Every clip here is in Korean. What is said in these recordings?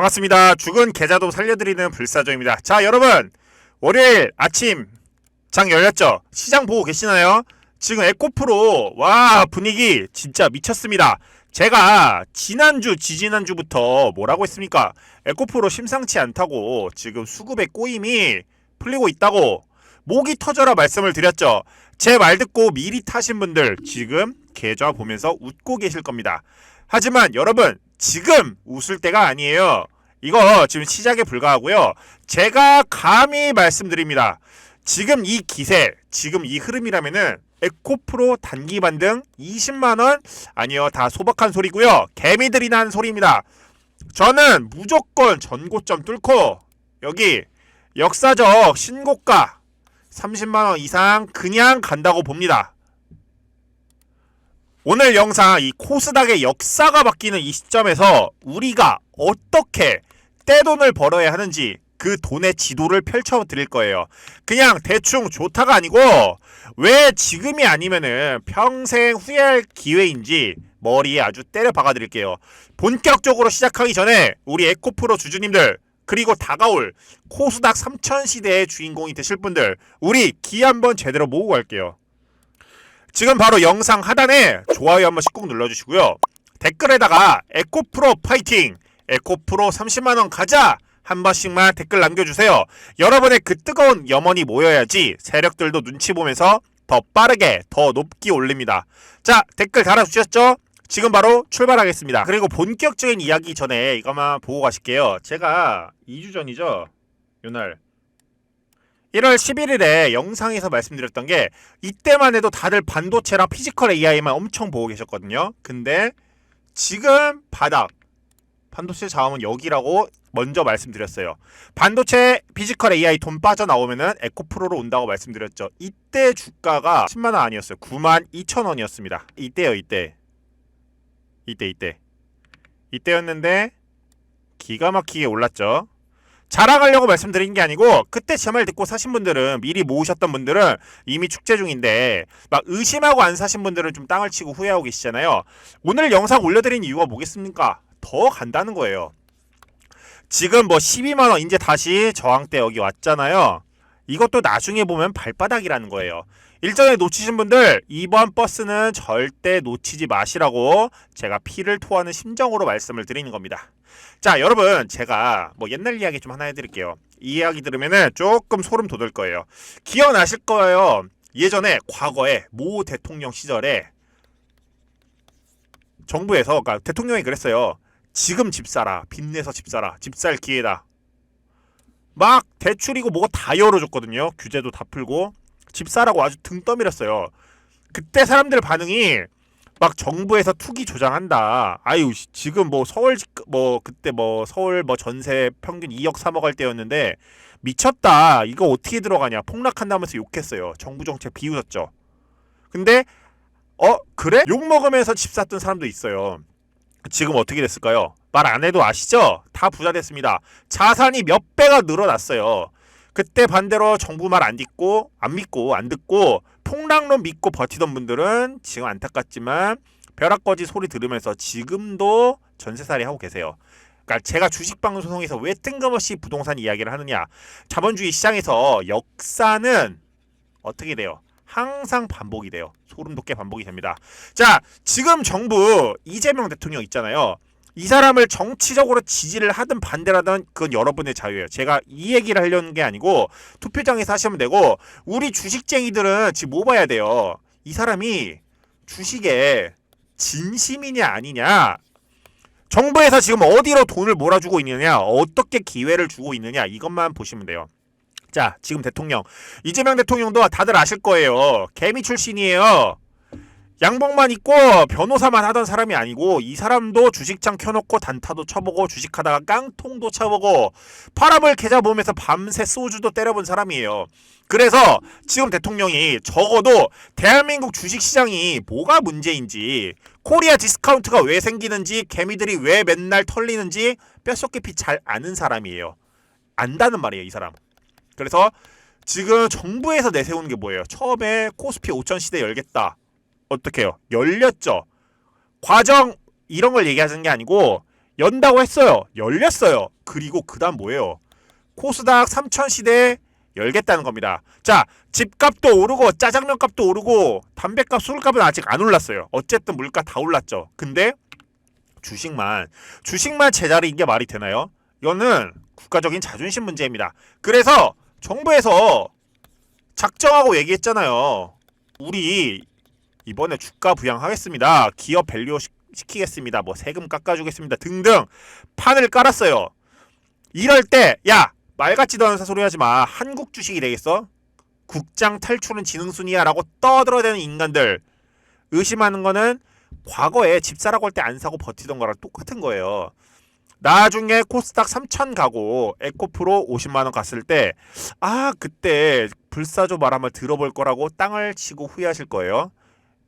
반갑습니다. 죽은 계좌도 살려드리는 불사조입니다. 자, 여러분. 월요일 아침 장 열렸죠? 시장 보고 계시나요? 지금 에코프로, 와, 분위기 진짜 미쳤습니다. 제가 지난주, 지지난주부터 뭐라고 했습니까? 에코프로 심상치 않다고 지금 수급의 꼬임이 풀리고 있다고 목이 터져라 말씀을 드렸죠. 제 말 듣고 미리 타신 분들 지금 계좌 보면서 웃고 계실 겁니다. 하지만 여러분 지금 웃을 때가 아니에요. 이거 지금 시작에 불과하고요. 제가 감히 말씀드립니다. 지금 이 기세, 지금 이 흐름이라면은 에코프로 단기 반등 20만 원 아니요 다 소박한 소리고요. 개미들이 난 소리입니다. 저는 무조건 전고점 뚫고 여기 역사적 신고가 30만 원 이상 그냥 간다고 봅니다. 오늘 영상 이 코스닥의 역사가 바뀌는 이 시점에서 우리가 어떻게 떼돈을 벌어야 하는지 그 돈의 지도를 펼쳐 드릴 거예요. 그냥 대충 좋다가 아니고 왜 지금이 아니면은 평생 후회할 기회인지 머리에 아주 때려 박아 드릴게요. 본격적으로 시작하기 전에 우리 에코프로 주주님들 그리고 다가올 코스닥 3000 시대의 주인공이 되실 분들 우리 기 한번 제대로 모으고 갈게요. 지금 바로 영상 하단에 좋아요 한 번씩 꼭 눌러주시고요. 댓글에다가 에코프로 파이팅! 에코프로 30만원 가자! 한 번씩만 댓글 남겨주세요. 여러분의 그 뜨거운 염원이 모여야지 세력들도 눈치 보면서 더 빠르게 더 높게 올립니다. 자, 댓글 달아주셨죠? 지금 바로 출발하겠습니다. 그리고 본격적인 이야기 전에 이것만 보고 가실게요. 제가 2주 전이죠? 요날 1월 11일에 영상에서 말씀드렸던 게 이때만 해도 다들 반도체랑 피지컬 AI만 엄청 보고 계셨거든요. 근데 지금 바닥 반도체 자원은 여기라고 먼저 말씀드렸어요. 반도체 피지컬 AI 돈 빠져나오면은 에코프로로 온다고 말씀드렸죠. 이때 주가가 10만 원 아니었어요. 9만 2천 원이었습니다. 이때요, 이때. 이때 이때. 이때였는데 기가 막히게 올랐죠. 자랑하려고 말씀드린 게 아니고 그때 제 말 듣고 사신 분들은 미리 모으셨던 분들은 이미 축제 중인데 막 의심하고 안 사신 분들은 좀 땅을 치고 후회하고 계시잖아요. 오늘 영상 올려드린 이유가 뭐겠습니까? 더 간다는 거예요. 지금 뭐 12만 원 이제 다시 저항대 여기 왔잖아요. 이것도 나중에 보면 발바닥이라는 거예요. 일전에 놓치신 분들 이번 버스는 절대 놓치지 마시라고 제가 피를 토하는 심정으로 말씀을 드리는 겁니다. 자, 여러분 제가 뭐 옛날 이야기 좀 하나 해드릴게요. 이 이야기 들으면은 조금 소름 돋을 거예요. 기억나실 거예요. 예전에 과거에 모 대통령 시절에 정부에서 그러니까 대통령이 그랬어요. 지금 집 사라. 빚내서 집 사라. 집 살 기회다. 막 대출이고 뭐가 다 열어줬거든요. 규제도 다 풀고 집 사라고 아주 등 떠밀었어요. 그때 사람들 반응이 막 정부에서 투기 조장한다. 아유 씨, 지금 뭐 서울 집- 뭐 그때 뭐 서울 뭐 전세 평균 2억 3억 할 때였는데 미쳤다. 이거 어떻게 들어가냐. 폭락한다면서 욕했어요. 정부 정책 비웃었죠. 근데 어 그래? 욕 먹으면서 집 샀던 사람도 있어요. 지금 어떻게 됐을까요? 말 안 해도 아시죠? 다 부자 됐습니다. 자산이 몇 배가 늘어났어요. 그때 반대로 정부 말 안 듣고 안 믿고 안 듣고 폭락론 믿고 버티던 분들은 지금 안타깝지만 벼락거지 소리 들으면서 지금도 전세살이 하고 계세요. 그러니까 제가 주식 방송에서 왜 뜬금없이 부동산 이야기를 하느냐? 자본주의 시장에서 역사는 어떻게 돼요? 항상 반복이 돼요. 소름 돋게 반복이 됩니다. 자, 지금 정부 이재명 대통령 있잖아요. 이 사람을 정치적으로 지지를 하든 반대를 하든 그건 여러분의 자유예요. 제가 이 얘기를 하려는 게 아니고 투표장에서 하시면 되고 우리 주식쟁이들은 지금 뭐 봐야 돼요. 이 사람이 주식에 진심이냐 아니냐 정부에서 지금 어디로 돈을 몰아주고 있느냐 어떻게 기회를 주고 있느냐 이것만 보시면 돼요. 자, 지금 대통령 이재명 대통령도 다들 아실 거예요. 개미 출신이에요. 양복만 입고 변호사만 하던 사람이 아니고 이 사람도 주식장 켜놓고 단타도 쳐보고 주식하다가 깡통도 쳐보고 파람을 계좌 보면서 밤새 소주도 때려본 사람이에요. 그래서 지금 대통령이 적어도 대한민국 주식시장이 뭐가 문제인지 코리아 디스카운트가 왜 생기는지 개미들이 왜 맨날 털리는지 뼛속 깊이 잘 아는 사람이에요. 안다는 말이에요, 이 사람. 그래서 지금 정부에서 내세우는 게 뭐예요? 처음에 코스피 5천 시대 열겠다. 어떻게 해요? 열렸죠. 과정 이런 걸 얘기하는 게 아니고 연다고 했어요. 열렸어요. 그리고 그다음 뭐예요? 코스닥 3천 시대 열겠다는 겁니다. 자, 집값도 오르고 짜장면 값도 오르고 담배값, 술값은 아직 안 올랐어요. 어쨌든 물가 다 올랐죠. 근데 주식만 주식만 제자리인 게 말이 되나요? 이거는 국가적인 자존심 문제입니다. 그래서 정부에서 작정하고 얘기했잖아요. 우리 이번에 주가 부양하겠습니다. 기업 밸류 시- 시키겠습니다. 뭐 세금 깎아주겠습니다. 등등 판을 깔았어요. 이럴 때 야 말 같지도 않은 소리 하지 마. 한국 주식이 되겠어? 국장 탈출은 지능순이야 라고 떠들어대는 인간들 의심하는 거는 과거에 집 사라고 할 때 안 사고 버티던 거랑 똑같은 거예요. 나중에 코스닥 3천 가고 에코프로 50만 원 갔을 때 아 그때 불사조 말 한번 들어볼 거라고 땅을 치고 후회하실 거예요.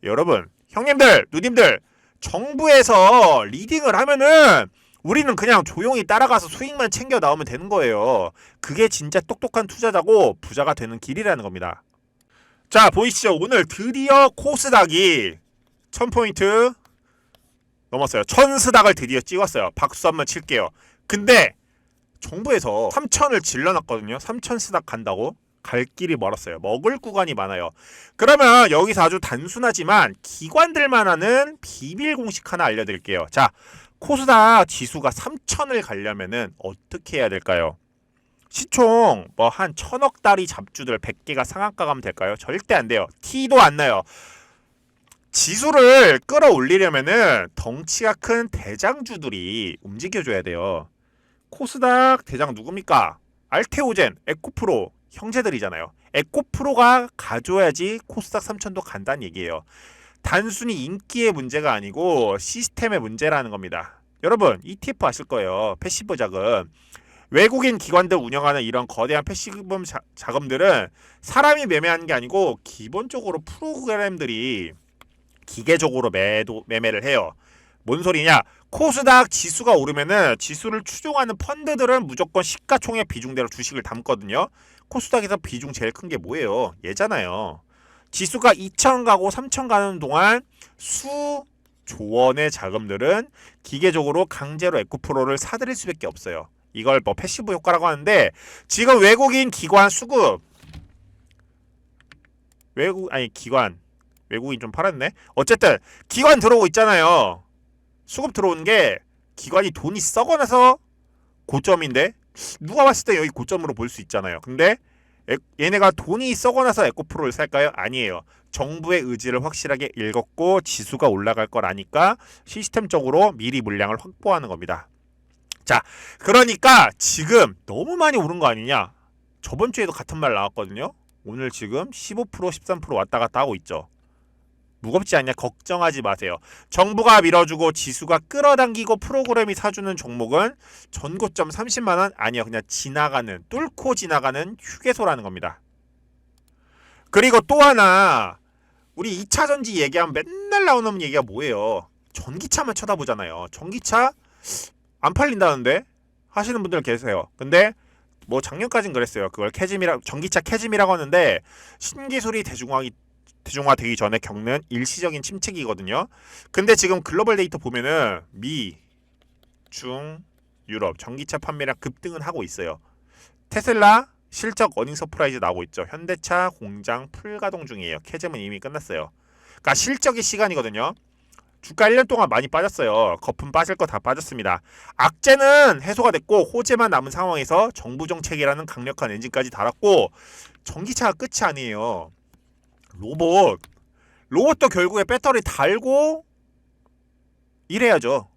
여러분, 형님들, 누님들, 정부에서 리딩을 하면은 우리는 그냥 조용히 따라가서 수익만 챙겨 나오면 되는 거예요. 그게 진짜 똑똑한 투자자고 부자가 되는 길이라는 겁니다. 자, 보이시죠? 오늘 드디어 코스닥이 1000포인트 넘었어요. 천스닥을 드디어 찍었어요. 박수 한번 칠게요. 근데 정부에서 3000을 질러놨거든요. 3000 스닥 간다고 갈 길이 멀었어요. 먹을 구간이 많아요. 그러면 여기서 아주 단순하지만 기관들만 하는 비밀 공식 하나 알려드릴게요. 자, 코스닥 지수가 3000을 가려면은 어떻게 해야 될까요? 시총 뭐 한 천억 달이 잡주들 100개가 상한가 가면 될까요? 절대 안 돼요. 티도 안 나요. 지수를 끌어올리려면은 덩치가 큰 대장주들이 움직여줘야 돼요. 코스닥 대장 누굽니까? 알테오젠, 에코프로 형제들이잖아요. 에코프로가 가져야지 코스닥 3000도 간다는 얘기예요. 단순히 인기의 문제가 아니고 시스템의 문제라는 겁니다. 여러분 ETF 아실 거예요. 패시브 자금. 외국인 기관들 운영하는 이런 거대한 패시브 자, 자금들은 사람이 매매하는 게 아니고 기본적으로 프로그램들이 기계적으로 매도 매매를 해요. 뭔 소리냐? 코스닥 지수가 오르면은 지수를 추종하는 펀드들은 무조건 시가총액 비중대로 주식을 담거든요. 코스닥에서 비중 제일 큰 게 뭐예요? 얘잖아요. 지수가 2천 가고 3천 가는 동안 수 조 원의 자금들은 기계적으로 강제로 에코프로를 사들일 수밖에 없어요. 이걸 뭐 패시브 효과라고 하는데 지금 외국인 기관 수급 외국 아니 기관 외국인 좀 팔았네. 어쨌든 기관 들어오고 있잖아요. 수급 들어오는 게 기관이 돈이 썩어나서 고점인데 누가 봤을 때 여기 고점으로 볼 수 있잖아요. 근데 에- 얘네가 돈이 썩어나서 에코프로를 살까요? 아니에요. 정부의 의지를 확실하게 읽었고 지수가 올라갈 걸 아니까 시스템적으로 미리 물량을 확보하는 겁니다. 자, 그러니까 지금 너무 많이 오른 거 아니냐? 저번 주에도 같은 말 나왔거든요. 오늘 지금 15% 13% 왔다 갔다 하고 있죠. 무겁지 않냐 걱정하지 마세요. 정부가 밀어주고 지수가 끌어당기고 프로그램이 사주는 종목은 전고점 30만 원 아니요 그냥 지나가는 뚫고 지나가는 휴게소라는 겁니다. 그리고 또 하나 우리 2차 전지 얘기하면 맨날 나오는 얘기가 뭐예요? 전기차만 쳐다보잖아요. 전기차 안 팔린다는데 하시는 분들 계세요. 근데 뭐 작년까진 그랬어요. 그걸 캐즘이라 전기차 캐즘이라고 하는데 신기술이 대중화기 대중화되기 전에 겪는 일시적인 침체기거든요. 근데 지금 글로벌 데이터 보면은 미, 중, 유럽 전기차 판매량 급등은 하고 있어요. 테슬라 실적 어닝 서프라이즈 나오고 있죠. 현대차 공장 풀가동 중이에요. 캐즘은 이미 끝났어요. 그러니까 실적의 시간이거든요. 주가 1년 동안 많이 빠졌어요. 거품 빠질 거 다 빠졌습니다. 악재는 해소가 됐고 호재만 남은 상황에서 정부 정책이라는 강력한 엔진까지 달았고 전기차가 끝이 아니에요. 로봇 로봇도 결국에 배터리 달고 일해야죠.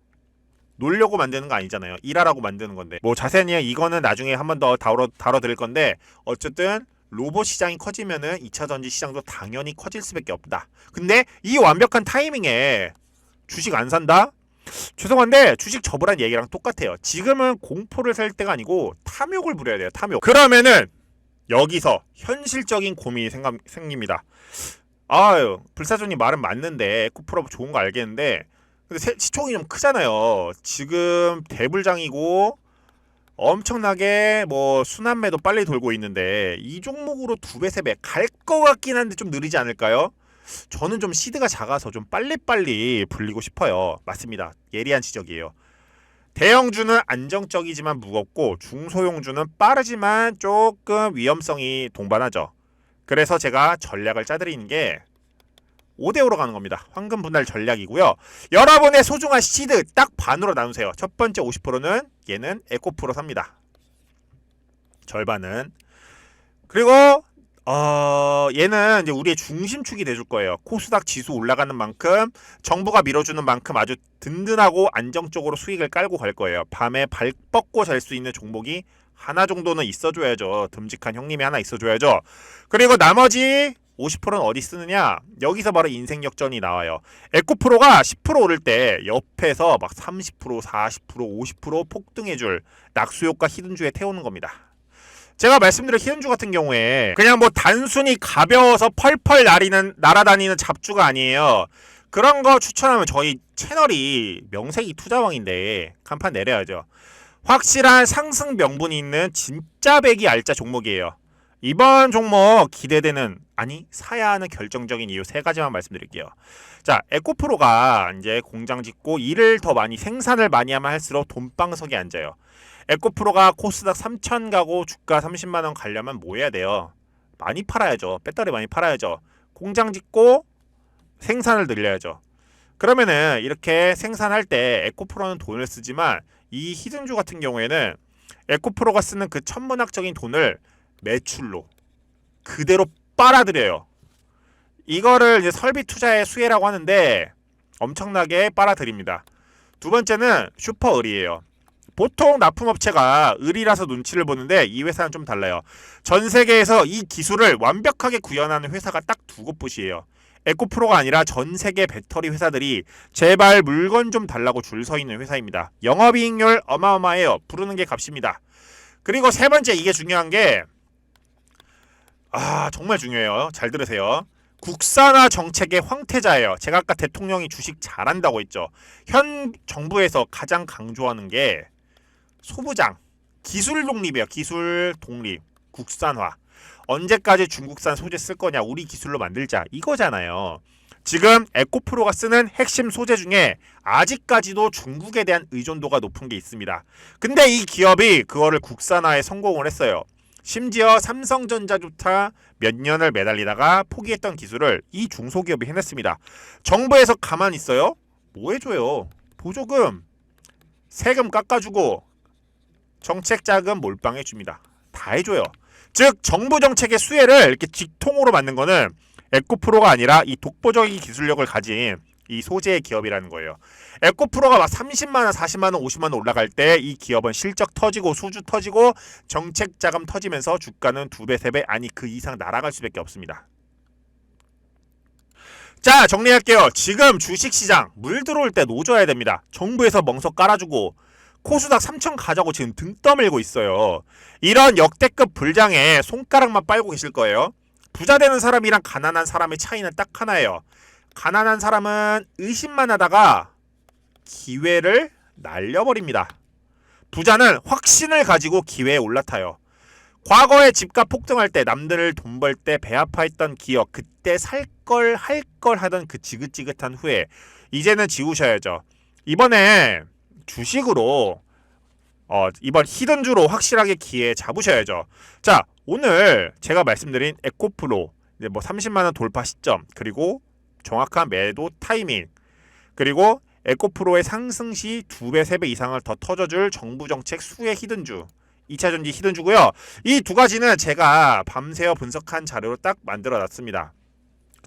놀려고 만드는 거 아니잖아요. 일하라고 만드는 건데. 뭐 자세히 이거는 나중에 한 번 더 다뤄 다뤄 드릴 건데 어쨌든 로봇 시장이 커지면은 2차 전지 시장도 당연히 커질 수밖에 없다. 근데 이 완벽한 타이밍에 주식 안 산다? 죄송한데 주식 접으란 얘기랑 똑같아요. 지금은 공포를 살 때가 아니고 탐욕을 부려야 돼요. 탐욕. 그러면은 여기서 현실적인 고민이 생각, 생깁니다. 아유 불사조님 말은 맞는데 쿠프로 좋은 거 알겠는데 근데 세- 시총이 좀 크잖아요. 지금 대불장이고 엄청나게 뭐 순환매도 빨리 돌고 있는데 이 종목으로 두 배 세 배 갈 것 같긴 한데 좀 느리지 않을까요? 저는 좀 시드가 작아서 좀 빨리빨리 불리고 싶어요. 맞습니다. 예리한 지적이에요. 대형주는 안정적이지만 무겁고 중소형주는 빠르지만 조금 위험성이 동반하죠. 그래서 제가 전략을 짜드리는 게 5대5로 가는 겁니다. 황금 분할 전략이고요. 여러분의 소중한 시드 딱 반으로 나누세요. 첫 번째 50%는 얘는 에코프로 삽니다. 절반은 그리고 어 얘는 이제 우리의 중심축이 돼줄 거예요. 코스닥 지수 올라가는 만큼 정부가 밀어주는 만큼 아주 든든하고 안정적으로 수익을 깔고 갈 거예요. 밤에 발 뻗고 잘 수 있는 종목이 하나 정도는 있어줘야죠. 듬직한 형님이 하나 있어줘야죠. 그리고 나머지 50%는 어디 쓰느냐? 여기서 바로 인생 역전이 나와요. 에코프로가 10% 오를 때 옆에서 막 30%, 40%, 50% 폭등해줄 낙수효과 히든주에 태우는 겁니다. 제가 말씀드린 히든주 같은 경우에 그냥 뭐 단순히 가벼워서 펄펄 날이는 날아다니는 잡주가 아니에요. 그런 거 추천하면 저희 채널이 명색이 투자왕인데 간판 내려야죠. 확실한 상승 명분이 있는 진짜 배기 알짜 종목이에요. 이번 종목 기대되는 아니 사야 하는 결정적인 이유 세 가지만 말씀드릴게요. 자, 에코프로가 이제 공장 짓고 일을 더 많이 생산을 많이 하면 할수록 돈방석에 앉아요. 에코프로가 코스닥 3천 가고 주가 30만 원 가려면 뭐 해야 돼요? 많이 팔아야죠. 배터리 많이 팔아야죠. 공장 짓고 생산을 늘려야죠. 그러면은 이렇게 생산할 때 에코프로는 돈을 쓰지만 이 히든주 같은 경우에는 에코프로가 쓰는 그 천문학적인 돈을 매출로 그대로 빨아들여요. 이거를 이제 설비 투자의 수혜라고 하는데 엄청나게 빨아들입니다. 두 번째는 슈퍼 을이에요. 보통 납품업체가 을이라서 눈치를 보는데 이 회사는 좀 달라요. 전 세계에서 이 기술을 완벽하게 구현하는 회사가 딱 두 곳뿐이에요. 에코프로가 아니라 전 세계 배터리 회사들이 제발 물건 좀 달라고 줄 서 있는 회사입니다. 영업이익률 어마어마해요. 부르는 게 값입니다. 그리고 세 번째 이게 중요한 게 아, 정말 중요해요. 잘 들으세요. 국산화 정책의 황태자예요. 제가 아까 대통령이 주식 잘한다고 했죠. 현 정부에서 가장 강조하는 게 소부장, 기술 독립이에요. 기술 독립, 국산화. 언제까지 중국산 소재 쓸 거냐? 우리 기술로 만들자. 이거잖아요. 지금 에코프로가 쓰는 핵심 소재 중에 아직까지도 중국에 대한 의존도가 높은 게 있습니다. 근데 이 기업이 그거를 국산화에 성공을 했어요. 심지어 삼성전자조차 몇 년을 매달리다가 포기했던 기술을 이 중소기업이 해냈습니다. 정부에서 가만히 있어요? 뭐 해줘요? 보조금, 세금 깎아주고 정책 자금 몰빵해 줍니다. 다 해줘요. 즉 정부 정책의 수혜를 이렇게 직통으로 만든 거는 에코프로가 아니라 이 독보적인 기술력을 가진 이 소재의 기업이라는 거예요. 에코프로가 막 30만 원, 40만 원, 50만 원 올라갈 때 이 기업은 실적 터지고 수주 터지고 정책 자금 터지면서 주가는 두 배, 세 배 아니 그 이상 날아갈 수밖에 없습니다. 자 정리할게요. 지금 주식시장 물 들어올 때 노져야 됩니다. 정부에서 멍석 깔아주고 코스닥 3천 가자고 지금 등 떠밀고 있어요. 이런 역대급 불장에 손가락만 빨고 계실 거예요. 부자 되는 사람이랑 가난한 사람의 차이는 딱 하나예요. 가난한 사람은 의심만 하다가 기회를 날려버립니다. 부자는 확신을 가지고 기회에 올라타요. 과거에 집값 폭등할 때 남들을 돈 벌 때 배 아파했던 기억 그때 살 걸 할걸 하던 그 지긋지긋한 후회 이제는 지우셔야죠. 이번에 주식으로 어, 이번 히든주로 확실하게 기회 잡으셔야죠. 자 오늘 제가 말씀드린 에코프로 이제 뭐 30만 원 돌파 시점 그리고 정확한 매도 타이밍 그리고 에코프로의 상승 시 2배, 3배 이상을 더 터져줄 정부 정책 수혜 히든주 2차전지 히든주고요. 이 두 가지는 제가 밤새워 분석한 자료로 딱 만들어 놨습니다.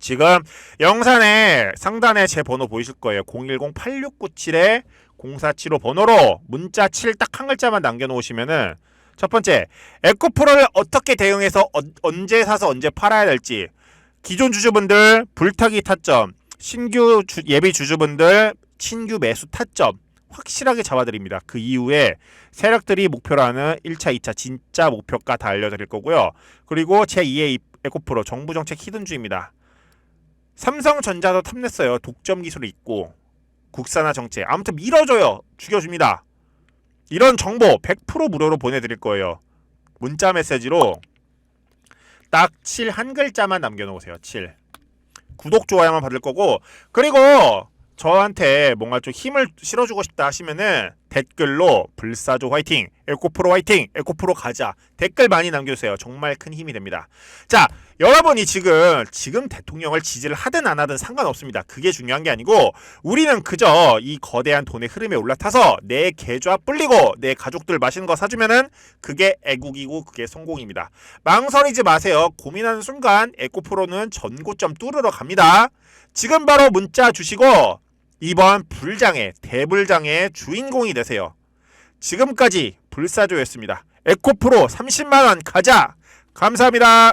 지금 영상에 상단에 제 번호 보이실 거예요. 010-8697에 0475 번호로 문자 7 딱 한 글자만 남겨놓으시면은 첫 번째 에코프로를 어떻게 대응해서 어, 언제 사서 언제 팔아야 될지 기존 주주분들 불타기 타점 신규 주, 예비 주주분들 신규 매수 타점 확실하게 잡아드립니다. 그 이후에 세력들이 목표로 하는 1차, 2차 진짜 목표가 다 알려드릴 거고요. 그리고 제2의 에코프로 정부 정책 히든주입니다. 삼성전자도 탐냈어요. 독점 기술이 있고 국산화 정책. 아무튼 밀어줘요. 죽여줍니다. 이런 정보 100% 무료로 보내드릴 거예요. 문자 메시지로 딱 7 한 글자만 남겨놓으세요. 7. 구독, 좋아요만 받을 거고 그리고 저한테 뭔가 좀 힘을 실어주고 싶다 하시면은 댓글로 불사조 화이팅, 에코프로 화이팅, 에코프로 가자 댓글 많이 남겨주세요. 정말 큰 힘이 됩니다. 자, 여러분이 지금 지금 대통령을 지지를 하든 안 하든 상관없습니다. 그게 중요한 게 아니고 우리는 그저 이 거대한 돈의 흐름에 올라타서 내 계좌 불리고 내 가족들 맛있는 거 사주면은 그게 애국이고 그게 성공입니다. 망설이지 마세요. 고민하는 순간 에코프로는 전고점 뚫으러 갑니다. 지금 바로 문자 주시고 이번 불장의 대불장의 주인공이 되세요. 지금까지 불사조였습니다. 에코프로 30만 원 가자. 감사합니다.